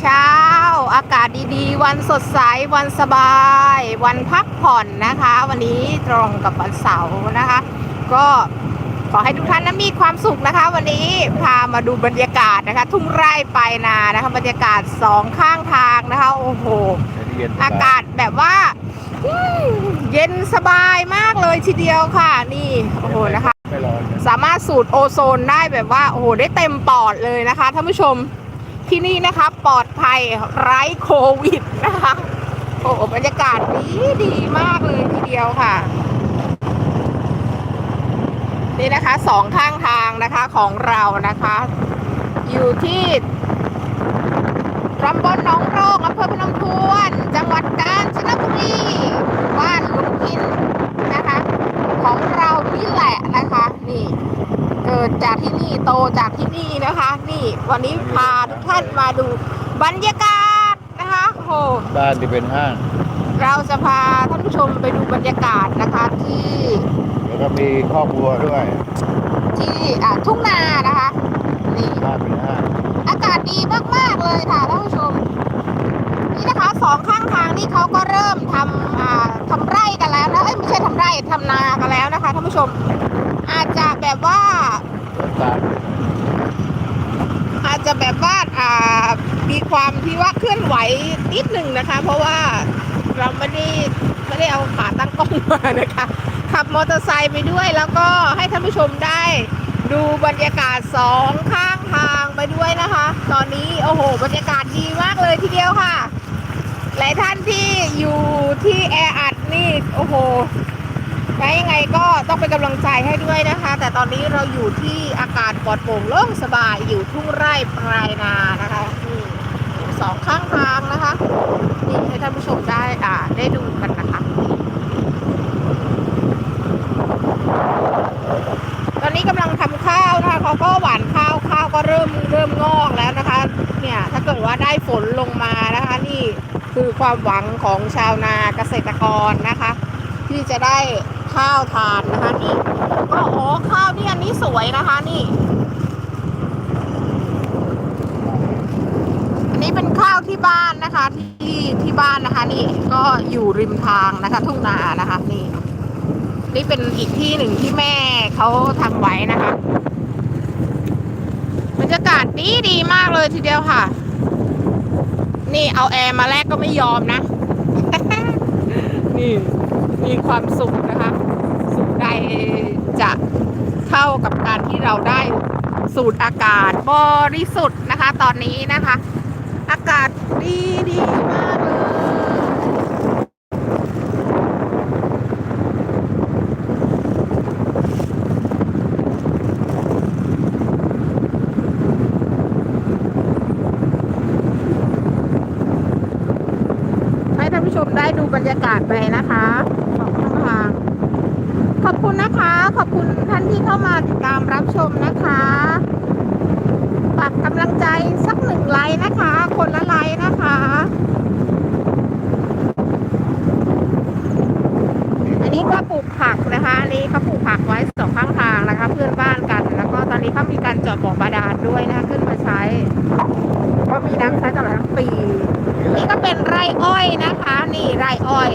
เช้า อากาศดีๆ วันสดใส วันสบาย วันพักผ่อนนะคะ วันนี้ตรงกับวันเสาร์นะคะ ก็ขอให้ทุกท่านนั้นมีความสุขนะคะ วันนี้พามาดูบรรยากาศนะคะ ทุ่งไร่ปลายนานะคะ บรรยากาศสองข้างทางนะคะ โอ้โห อากาศแบบว่าอืมเย็นสบายมากเลยทีเดียวค่ะ นี่โอ้โหนะคะไม่ร้อนสามารถสูดโอโซนได้แบบว่า โอ้โห ได้เต็มปอดเลยนะคะท่านผู้ชม ที่นี่นะคะปลอดภัยไร้โควิดนะคะ โอ้โหบรรยากาศดีดีมากเลยทีเดียวค่ะ นี่นะคะสองข้างทางนะคะของเรานะคะ อยู่ที่ตำบลหนองโรงอำเภอพนมทวน จังหวัดกาญจนบุรีบ้านลุงอินนะคะ ของเรานี่แหละนะคะ นี่ เกิด จากที่นี่โตจากที่นี่นะคะ นี่วันนี้พาทุกท่านมาดูบรรยากาศนะคะโอ้โหบ้านที่เป็นห้างเราจะพาท่านผู้ชมไปดูบรรยากาศนะคะที่แล้วก็มีครอบครัวด้วย ที่อ่าทุ่งนานะคะนี่บ้านเป็นห้างอากาศดีมากๆเลยค่ะท่านผู้ชม นี่นะคะสองข้างทางนี่เขาก็เริ่มทำอ่าทำไร่กันแล้วนะเอ้ยไม่ใช่ทำไร่ทำนากันแล้วนะคะท่านผู้ชมอาจจะแบบว่าสวน ตาลอาจจะแบบว่าอ่ามีความที่ว่าเคลื่อนไหวนิดหนึ่งนะคะ เพราะว่าเราไม่ได้ไม่ได้เอาขาตั้งกล้องมานะคะ ขับมอเตอร์ไซค์ไปด้วย แล้วก็ให้ท่านผู้ชมได้ดูบรรยากาศสองข้างทางไปด้วยนะคะ ตอนนี้โอ้โห บรรยากาศดีมากเลยทีเดียวค่ะ หลายท่านที่อยู่ที่แออัดนี่ โอ้โห ไงยังไงก็ต้องเป็นกำลังใจให้ด้วยนะคะ แต่ตอนนี้เราอยู่ที่อากาศปลอดโปร่งโล่งสบายอยู่ทุ่งไร่ปลายนานะคะนี่สองข้างทางนะคะนี่ให้ท่านผู้ชมได้อ่าได้ดูกันนะคะตอนนี้กำลังทำข้าวนะคะเขาก็หวานข้าวข้าวก็เริ่มเริ่มงอกแล้วนะคะ เนี่ยถ้าเกิดว่าได้ฝนลงมานะคะนี่คือความหวังของชาวนาเกษตรกรนะคะ ที่จะได้ ข้าวทานนะคะ นี่ก็โอ้ข้าวนี่อันนี้สวยนะคะนี่อันนี้เป็นข้าวที่บ้านนะคะที่ที่บ้านนะคะ นี่ก็อยู่ริมทางนะคะ ทุ่งนานะคะ นี่ นี่เป็นอีกที่หนึ่งที่แม่เขาทำไว้นะคะบรรยากาศดีดีมากเลยทีเดียวค่ะ นี่เอาแอร์มาแลกก็ไม่ยอมนะ นี่มีความสุขนะคะสุข ใดจะเท่ากับการที่เราได้สูดอากาศบริสุทธิ์นะคะ ตอนนี้นะคะ อากาศดีดีมากเลยให้ท่านผู้ชมได้ดูบรรยากาศไปนะคะสองข้างทางขอบคุณนะคะ ขอบคุณ ที่เข้ามาติดตามรับชมนะคะฝากกำลังใจสักหนึ่งไลค์นะคะ คนละไลค์นะคะ อันนี้ก็ปลูกผักนะคะนนี้เขาปลูกผักไว้สองข้างทางนะคะ เพื่อนบ้านกัน แล้วก็ตอนนี้เขามีการจาะบ่อบาดาลด้วยนะคะขึ้นมาใช้ ก็มีน้ำใช้ตลอดทั้งปี นี่ก็เป็นไร่อ้อยนะคะ นี่ไร่อ้อย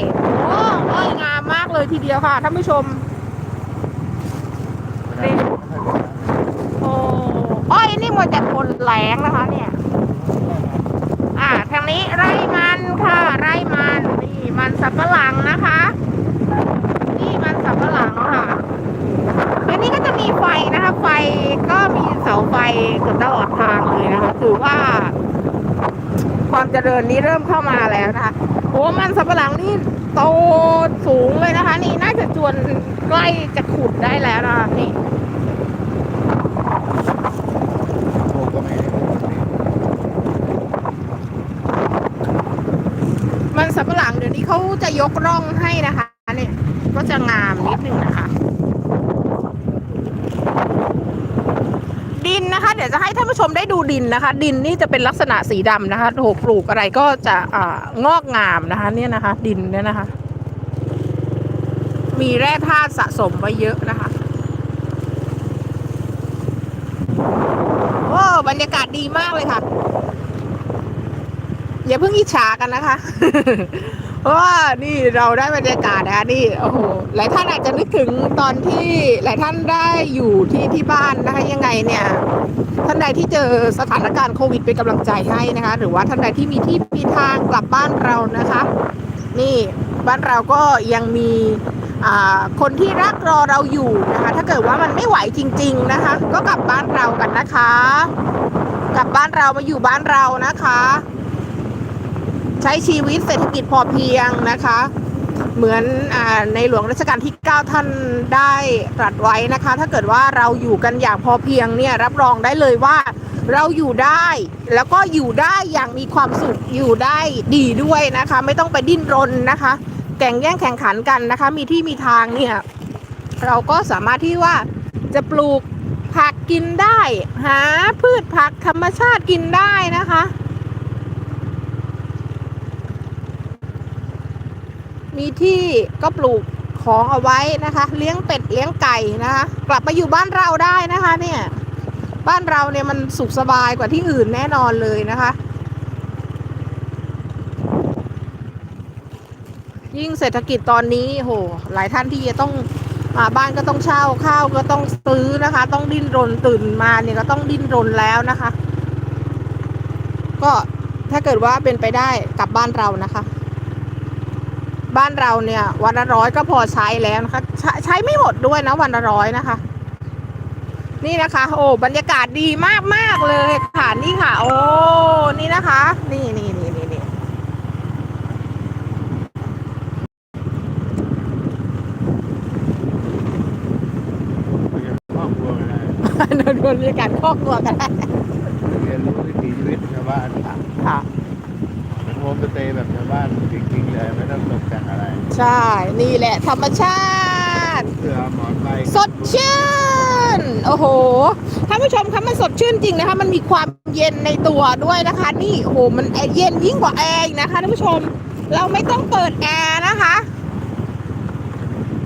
โอ้อ้อยงามมากเลยทีเดียวค่ะท่านผู้ชม นี่โอ้อ้อยนี่มันจะทนแรงนะคะ เนี่ย อ่าทางนี้ไร่มันค่ะ ไร่มันนี่มันสับปะหลังนะคะ นี่มันสับปะหลังค่ะอันนี้ก็จะมีไฟนะคะ ไฟก็มีเสาไฟเกือบตลอดทางเลยนะคะ ถือว่า ความเจริญนี้เริ่มเข้ามาแล้วนะคะโอ้มันสับปะหลังนี่โตสูงเลยนะคะ นี่น่าจะจวนใกล้จะขุดได้แล้วนะคะนี่มันสับปะหลังเดี๋ยวนี้เขาจะยกร่องให้นะคะเนี่ยก็จะงามนิดนึงนะคะ ดินนะคะ เดี๋ยวจะให้ท่านผู้ชมได้ดูดินนะคะ ดินนี่จะเป็นลักษณะสีดำนะคะโอ้โหปลูกอะไรก็จะอ่างอกงามนะคะ เนี่ยนะคะ ดินเนี่ยนะคะ มีแร่ธาตุสะสมไว้เยอะนะคะโอ้บรรยากาศดีมากเลยค่ะ อย่าเพิ่งอิจฉากันนะคะ เพราะว่านี่เราได้บรรยากาศนะคะนี่โอ้โหหลายท่านอาจจะนึกถึงตอนที่หลายท่านได้อยู่ที่ที่บ้านนะคะยังไงเนี่ยท่านใดที่เจอสถานการณ์โควิดเป็นกำลังใจให้นะคะ หรือว่าท่านใดที่มีที่มีทางกลับบ้านเรานะคะ นี่บ้านเราก็ยังมีอ่าคนที่รักรอเราอยู่นะคะ ถ้าเกิดว่ามันไม่ไหวจริง ๆนะคะ ก็กลับบ้านเรากันนะคะ กลับบ้านเรามาอยู่บ้านเรานะคะ ใช้ชีวิตเศรษฐกิจพอเพียงนะคะ เหมือนอในหลวงรัชกาลที่ 9 ท่านได้ตรัสไว้นะคะ ถ้าเกิดว่าเราอยู่กันอย่างพอเพียงเนี่ยรับรองได้เลยว่าเราอยู่ได้แล้วก็อยู่ได้อย่างมีความสุขอยู่ได้ดีด้วยนะคะ ไม่ต้องไปดิ้นรนนะคะ แข่งแย่งแข่งขันกันนะคะ มีที่มีทางเนี่ยเราก็สามารถที่ว่าจะปลูกผักกินได้ หาพืชผักธรรมชาติกินได้นะคะ มีที่ก็ปลูกของเอาไว้นะคะ เลี้ยงเป็ดเลี้ยงไก่นะคะ กลับมาอยู่บ้านเราได้นะคะเนี่ยบ้านเราเนี่ยมันสุขสบายกว่าที่อื่นแน่นอนเลยนะคะ ยิ่งเศรษฐกิจตอนนี้โหหลายท่านที่จะต้องอ่าบ้านก็ต้องเช่าข้าวก็ต้องซื้อนะคะ ต้องดิ้นรนตื่นมาเนี่ยก็ต้องดิ้นรนแล้วนะคะ ก็ถ้าเกิดว่าเป็นไปได้กลับบ้านเรานะคะ บ้านเราเนี่ย วันละร้อยก็พอใช้แล้วนะคะใช้ใช้ไม่หมดด้วยนะวันละร้อยนะคะ นี่นะคะ โอ้บรรยากาศดีมากมากๆเลยค่ะนี่ค่ะ โอ้นี่นะคะ นี่นี่นี่นี่นี่ครอบครัวก็ได้ดูบรรยากาศครอบครัวกันได้เรียนรู้วิถีชีวิตชาวบ้านค่ะค่ะเป็นโฮ มสเตย์แบบชาวบ้านจริงๆเลยไม่ต้องตกแต่งอะไรใช่ นี่แหละ ธรรมชาติ เสื้อหมอนใบสดชื่น โอ้โหท่านผู้ชมคะมันสดชื่นจริงนะคะ มันมีความเย็นในตัวด้วยนะคะ นี่โอ้โหมันเย็นยิ่งกว่าแอร์อีกนะคะท่านผู้ชม เราไม่ต้องเปิดแอร์นะคะ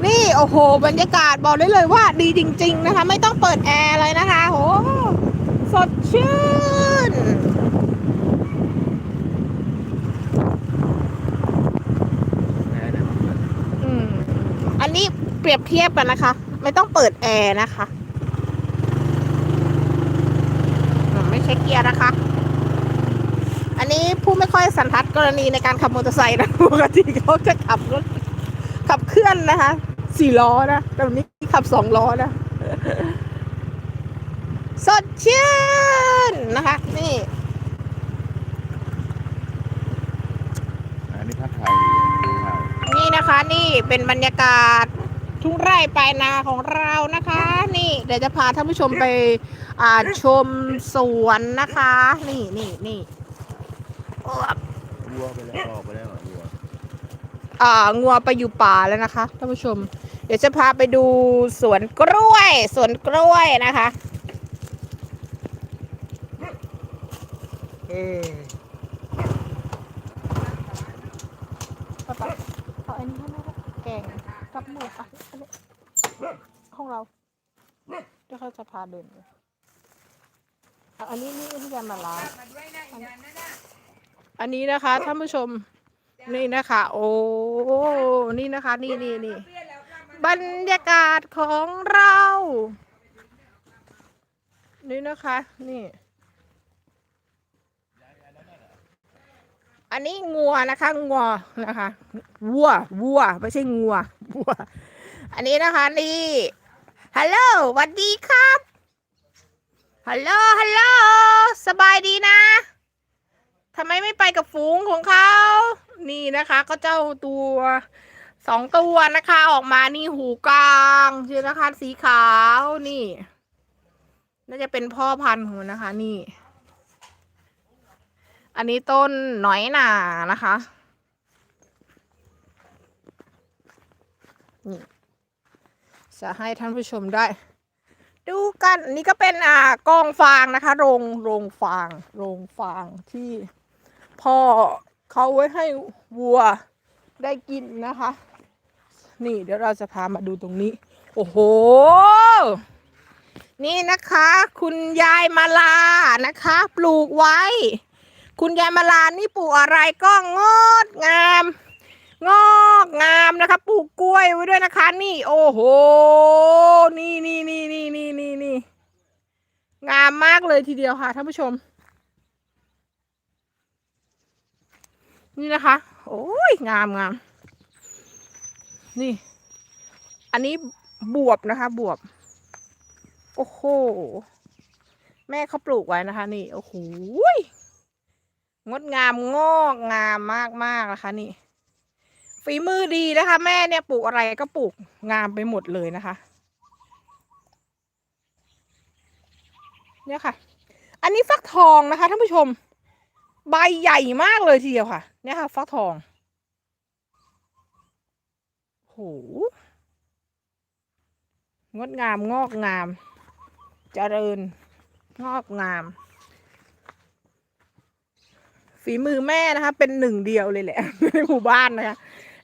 นี่โอ้โห บรรยากาศบอกได้เลยว่าดีจริง ๆ นะคะ ไม่ต้องเปิดแอร์เลยนะคะโอ้โหสดชื่น แอร์เนี่ยมันเปิด อืม อันนี้ เปรียบเทียบกันนะคะ ไม่ต้องเปิดแอร์นะคะอืมไม่ใช่เกียร์นะคะ อันนี้ผู้ไม่ค่อยสันทัดกรณีในการขับมอเตอร์ไซค์นะปกติเขาจะขับรถขับเคลื่อนนะคะสี่ล้อนะแต่วันนี้ขับสองล้อนะสดชื่นนะคะ นี่อันนี้พัดไทยพัดไทยนี่นะคะนี่เป็นบรรยากาศ ทุ่งไร่ปลายนาของเรานะคะ นี่เดี๋ยวจะพาท่านผู้ชมไปอ่าชมสวนนะคะ นี่นี่นี่โอ้บวัวไปแล้วออกไปแล้วเหรอวัวอ่างัวไปอยู่ป่าแล้วนะคะท่านผู้ชม เดี๋ยวจะพาไปดูสวนกล้วยสวนกล้วยนะคะเออเอาไปเอาอันนี้ให้แม่ด้วยแกง กับหมูอะอันนี้ของเราเดี๋ยวเขาจะพาเดินไปเอาอันนี้นี่ที่จะมาล้างอันนี้นะคะท่านผู้ชมนี่นะคะ โอ้นี่นะคะ นี่นี่นี่บรรยากาศของเรา นี่นะคะ นี่ อันนี้งัวนะคะงัวนะคะวัววัวไม่ใช่งัววัว อันนี้นะคะนี่ฮัลโหลสวัสดีครับฮัลโหลฮัลโหลสบายดีนะทำไมไม่ไปกับฝูงของเขา นี่นะคะ ก็เจ้าตัวสองตัวนะคะ ออกมานี่หูกลางใช่นะคะสีขาวนี่ น่าจะเป็นพ่อพันธุ์ของมันนะคะ นี่ อันนี้ต้นน่อยหนานะคะ นี่ จะให้ท่านผู้ชมได้ ดูกัน อันนี้ก็เป็นอ่ากองฟางนะคะ โรงโรงฟาง โรงฟางที่พ่อเขาไว้ให้วัวได้กินนะคะ นี่เดี๋ยวเราจะพามาดูตรงนี้ โอ้โห นี่นะคะ คุณยายมาลานะคะ ปลูกไว้ คุณยายมาลานี่ปลูกอะไรก็งดงาม งอกงามนะคะปลูกกล้วยไว้ด้วยนะคะ นี่ โอ้โห นี่นี่นี่นี่นี่นี่นี่งามมากเลยทีเดียวค่ะท่านผู้ชม นี่นะคะ โอ้ยงามงามนี่ อันนี้บวบนะคะ บวบ โอ้โห แม่เขาปลูกไว้นะคะ นี่ โอ้โห งดงามงอกงามมากมากๆนะคะ นี่ ฝีมือดีนะคะ แม่เนี่ยปลูกอะไรก็ปลูกงามไปหมดเลยนะคะ เนี่ยค่ะ อันนี้ฟักทองนะคะท่านผู้ชม ใบใหญ่มากเลยทีเดียวค่ะ เนี่ยค่ะ ฟักทองโหงดงามงอกงามเจริญงอกงาม ฝีมือแม่นะคะ เป็นหนึ่งเดียวเลยแหละในหมู่บ้านนะคะ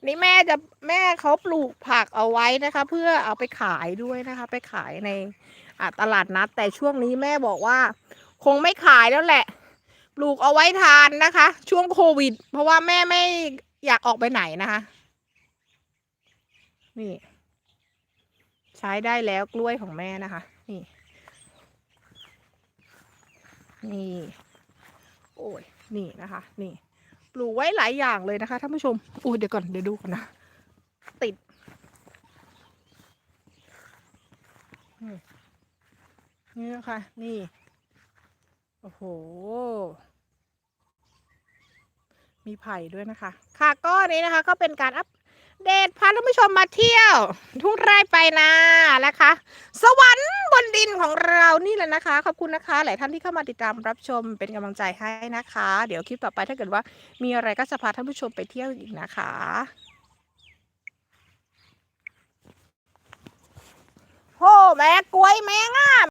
นี่แม่จะแม่เขาปลูกผักเอาไว้นะคะ เพื่อเอาไปขายด้วยนะคะ ไปขายในตลาดนัด แต่ช่วงนี้แม่บอกว่า คงไม่ขายแล้วแหละ ปลูกเอาไว้ทานนะคะ ช่วงโควิด เพราะว่าแม่ไม่อยากออกไปไหนนะคะ นี่ ใช้ได้แล้วกล้วยของแม่นะคะ นี่ นี่ โอ้ย นี่นะคะ นี่ ปลูกไว้หลายอย่างเลยนะคะท่านผู้ชมอุ้ยเดี๋ยวก่อนเดี๋ยวดูก่อนนะ ติดนี่นี่นะคะ นี่ โอ้โห มีไผ่ด้วยนะคะ ค่ะก็นี้นะคะก็เป็นการอัป เดตพาท่านผู้ชมมาเที่ยว ทุ่งไร่ไปนานะคะ สวรรค์บนดินของเรานี่แหละนะคะ ขอบคุณนะคะ หลายท่านที่เข้ามาติดตามรับชมเป็นกำลังใจให้นะคะ เดี๋ยวคลิปต่อไปถ้าเกิดว่ามีอะไรก็จะพาท่านผู้ชมไปเที่ยวอีกนะคะโหแม่กล้วยแม่งาม